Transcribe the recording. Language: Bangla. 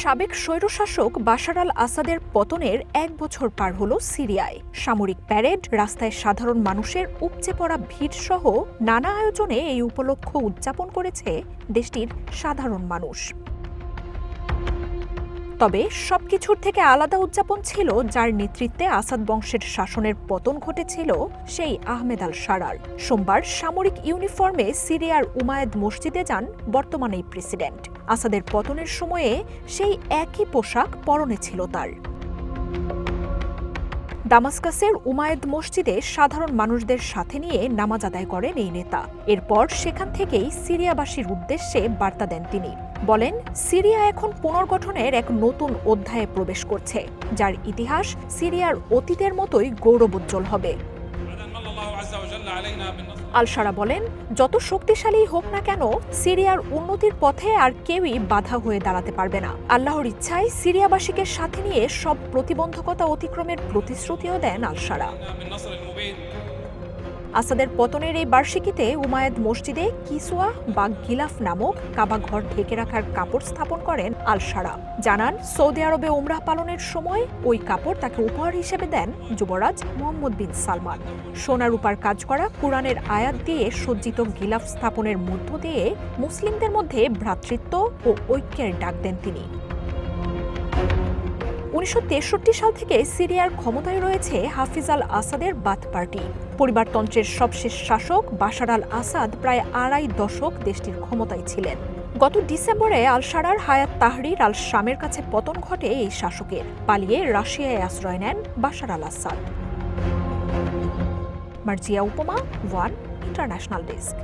সাবেক স্বৈরশাসক বাশার আল আসাদের পতনের এক বছর পার হলো সিরিয়ায়। সামরিক প্যারেড, রাস্তায় সাধারণ মানুষের উপচে পড়া ভিড় সহ নানা আয়োজনে এই উপলক্ষ উদযাপন করেছে দেশটির সাধারণ মানুষ। তবে সবকিছুর থেকে আলাদা উদযাপন ছিল যার নেতৃত্বে আসাদ বংশের শাসনের পতন ঘটেছিল সেই আহমেদ আল সারার। সোমবার সামরিক ইউনিফর্মে সিরিয়ার উমায়েদ মসজিদে যান বর্তমান এই প্রেসিডেন্ট। আসাদের পতনের সময়ে সেই একই পোশাক পরনে ছিল তার। দামাস্কাসের উমায়েদ মসজিদে সাধারণ মানুষদের সাথে নিয়ে নামাজ আদায় করেন এই নেতা। এরপর সেখান থেকেই সিরিয়াবাসীর উদ্দেশ্যে বার্তা দেন তিনি। বলেন, সিরিয়া এখন পুনর্গঠনের এক নতুন অধ্যায়ে প্রবেশ করছে, যার ইতিহাস সিরিয়ার অতীতের মতোই গৌরবোজ্জ্বল হবে। আলসারা বলেন, যত শক্তিশালী হোক না কেন, সিরিয়ার উন্নতির পথে আর কেউই বাধা হয়ে দাঁড়াতে পারবে না। আল্লাহর ইচ্ছায় সিরিয়াবাসীকে সাথে নিয়ে সব প্রতিবন্ধকতা অতিক্রমের প্রতিশ্রুতিও দেন আলসারা। আসাদের পতনের এই বার্ষিকীতে উমায়েদ মসজিদে কিসুয়া বা গিলাফ নামক কাবা ঘর ঢেকে রাখার কাপড় স্থাপন করেন আলসারা। জানান, সৌদি আরবে উমরাহ পালনের সময় ওই কাপড় তাকে উপহার হিসেবে দেন যুবরাজ মোহাম্মদ বিন সালমান। সোনা রূপার কাজ করা কোরআনের আয়াত দিয়ে সজ্জিত গিলাফ স্থাপনের মধ্য দিয়ে মুসলিমদের মধ্যে ভ্রাতৃত্ব ও ঐক্যের ডাক দেন তিনি। উনিশশো তেষট্টি সাল থেকে সিরিয়ার ক্ষমতায় রয়েছে হাফিজ আল আসাদের বাথ পার্টি। পরিবারতন্ত্রের সবশেষ শাসক বাশার আল আসাদ প্রায় আড়াই দশক দেশটির ক্ষমতায় ছিলেন। গত ডিসেম্বরে আল সারার হায়াত তাহরির আল শামের কাছে পতন ঘটে এই শাসকের। পালিয়ে রাশিয়ায় আশ্রয় নেন বাশার আল আসাদ। মার্জিয়া উপমা, ওয়ান ইন্টারন্যাশনাল ডেস্ক।